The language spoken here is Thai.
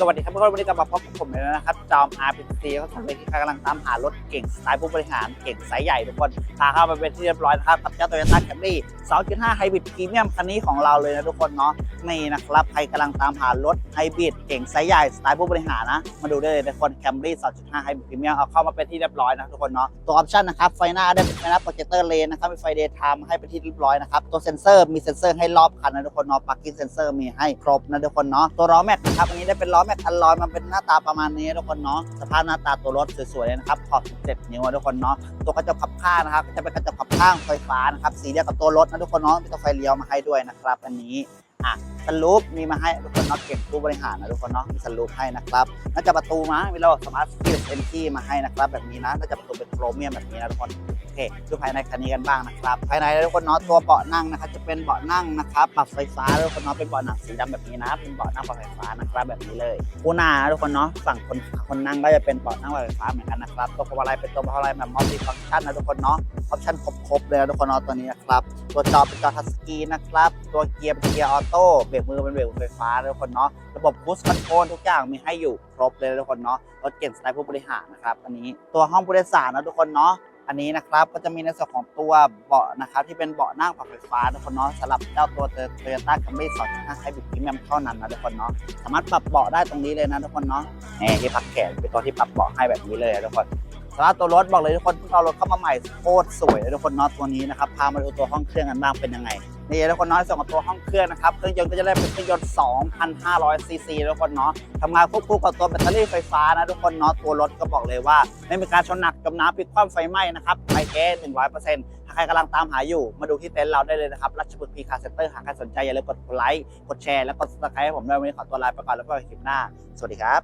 สวัสดีครับทุกคนวันนี้กลับมาพบกับผมเลยนะครับ จอม RPC เขาทำเลยที่กำลังตามหารถเก่งสไตล์ผู้บริหารเก่งไซส์ใหญ่ทุกคนพาเข้าไปเป็นที่เรียบร้อยนะครับกับเจ้า Toyota Camry 2.5 Hybrid Premium คันนี้ของเราเลยนะทุกคนเนาะนี่นะครับใครกำลังตามหารถไฮบริดเก่งไซส์ใหญ่สไตล์ผู้บริหารนะ มาดูได้เลยทุกคน Camry 2.5 Hybrid Premium เอาเข้ามาเป็นที่เรียบร้อยนะทุกคนเนาะตัวออปชั่นนะครับไฟหน้าได้เป็นไฟหน้าโปรเจคเตอร์เลนนะครับมีไฟเดย์ไทม์ให้เป็นที่เรียบร้อยนะครับตัวเซ็นเซอร์มีเซ็นเซอร์ให้รอบคันนะทุกคนเนาะปลั๊กอินเซ็นเซอร์มีให้ครบนะทุกคนเนาะตัวล้อแม็กนะครับอันนี้ได้เป็นล้อแม็กอัลลอยมันเป็นหน้าตาประมาณนี้ทุกคนเนาะสภาพหน้าตาตัวรถสวยๆเลยนะครับขอบ17นิ้วทุกคนเนาะตัวกระจกขับข้างนะครับจะเป็นกระจกขับข้างไฟฟ้านะครับสีเดียวกับตัวรถนะทุกคนเนาะมีตัวไฟเลี้ยวมาให้ด้วยนะครับอันนี้อะสลูปมีมาให้ทุกคนเนาะเก็บผู้บริหารนะทุกคนเนาะมีสลูปให้นะครับน่าจะประตูมามีระบบสมาร์ทฟีลเอนที่มาให้นะครับแบบนี้นะน่าจะประตูเป็นโครเมียมแบบนี้นะทุกคน เคดูภายในคันนี้กันบ้างนะครับ ภายในทุกคนเนาะตัวเบาะนั่งนะครับจะเป็นเบาะนั่งนะครับปรับไฟฟ้าทุกคนเนาะเป็นเบาะหนังสีดำแบบนี้นะเป็นเบาะนั่งปรับไฟฟ้านะครับแบบนี้เลยคู่หน้าทุกคนเนาะฝั่งคนคนนั่งก็จะเป็นเบาะนั่งปรับไฟฟ้าเหมือนกันนะครับตัวพวงมาลัยเป็นตัวพวงมาลัยแบบมัลติฟังก์ชันนะทุกคนเนาะออปชั่นครบๆเลยนะทุกคนเนาะตัวนี้นะครับตัวจอเป็นจอทัชสกรีนนะครับตัวเกียร์เป็นเกียร์ออโต้เบรกมือเป็นเบรกไฟฟ้าทุกคนเนาะระบบพุชคอนโทรลทุกอย่างมีให้อยู่ครบเลยทุกคนเนาะรถเก่งสไตล์ผู้บริหารนะครับอันนี้ตัวห้องผู้โดยสารนะทุกคนเนาะ อันนี้นะครับก็จะมีในส่วนของตัวเบาะนะครับที่เป็นเบาะนั่งปรับไฟฟ้าทุกคนเนาะสำหรับเจ้าตัวโตโยต้าคัมรี่2.5ไฮบริดพรีเมียมเท่านั้นนะทุกคนเนาะสามารถปรับเบาะได้ตรงนี้เลยนะทุกคนเนาะนี่ที่พักแขนเป็นตัวที่ปรับเบาะให้แบบนี้เลยนะทุกคนสำหรับตัวรถบอกเลยทุกคนเพิ่งเอารถเข้ามาใหม่โคตรสวยเลยทุกคนเนาะตัวนี้นะครับพามาดูตัวห้องเครื่องกันบ้างเป็นยังไง นี่ทุกคนนาะในส่วนของตัวห้องเครื่องนะครับ เครื่องยนต์ก็จะได้เป็นเครื่องยนต์ 2,500 ซีซีทุกคนเนาะทำงานควบคู่กับตัวแบตเตอรี่ไฟฟ้านะทุกคนเนาะ ตัวรถก็บอกเลยว่า ไม่มีการชนหนักจมน้ำพลิกคว่ำไฟไหม้นะครับไฟแก้หนึ่งร้อยเปอร์เซ็นต์ถ้าใครกำลังตามหาอยู่ มาดูที่เต็นท์เราได้เลยนะครับ รัชพฤกษ์พีคาเซ็นเตอร์ หากใครสนใจอย่าลืมกดไลค์ กดแชร์ และกดซับสไครต์ให้ผมด้วยวันนี้ขอตัวลาไปก่อนแล้วพบกันคลิปหน้า สวัสดีครับ